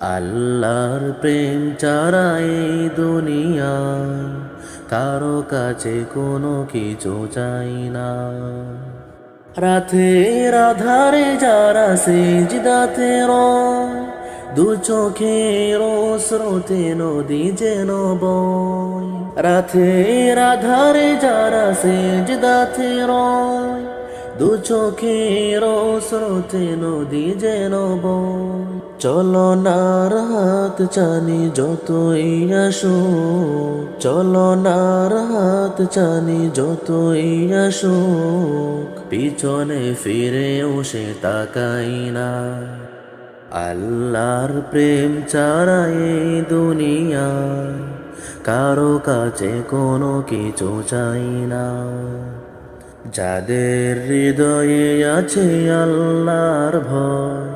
আল্লাহর প্রেম ছাড়া এই দুনিয়ায় কারও কাছে কোনো কিছু চাই না। রাতের আধারে যারা সেজদাতে রয়, দু চোখের স্রোতে নদী যেন বয়। রাতের রাধারে যারা সেজদাতে রয়, দু চোখের স্রোতে নদী যেন বয়। চলনার হাত চানি যতই আসো। না হাত চানি যতই আসো। পিছনে ফিরেও সে তাকাই না। আল্লাহর প্রেম ছাড়া এই দুনিয়ায় কারও কাছে কোনো কিছু চাই না। যাদের হৃদয়ে আছে আল্লাহর ভয়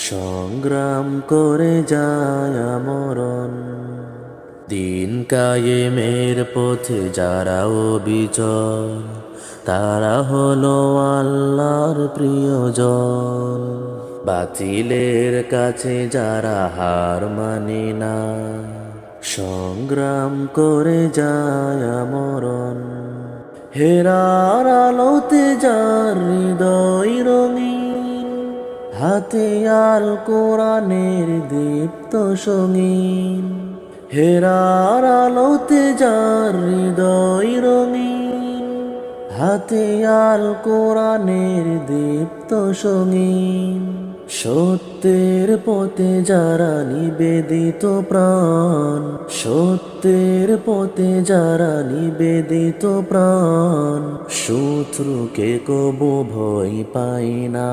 সংগ্রাম করে যায় মরণ দিন কায়েমের পথে যারা অবিচল, তারা হলো আল্লাহর প্রিয়জন। বাতিলের কাছে যারা হার মানে না, সংগ্রাম করে যায় মরণ হেরার আলোতে যার হৃদয় হাতে আল কোরআনের দীপ্ত সঙ্গীন। হেরার আলোতে যার হৃদয় রঙিন। হাতে আল কোরআনের দীপ্ত সঙ্গীন। সত্যের পথে যারা নিবেদিত প্রাণ, সত্যের পথে যারা নিবেদিত প্রাণ, শত্রুকে কবু ভয় পাই না।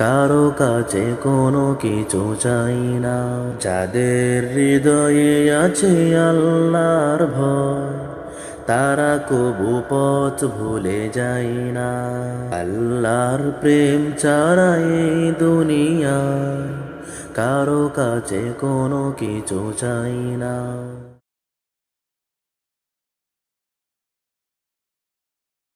কারও কাছে কোনো কিছু চাই না। যাদের হৃদয়ে আছে আল্লাহর ভয়, তারা কবু পথ ভুলে যায় না। আল্লাহর প্রেম ছাড়া এই দুনিয়ায় কারও কাছে কোনো কিছু চাই না।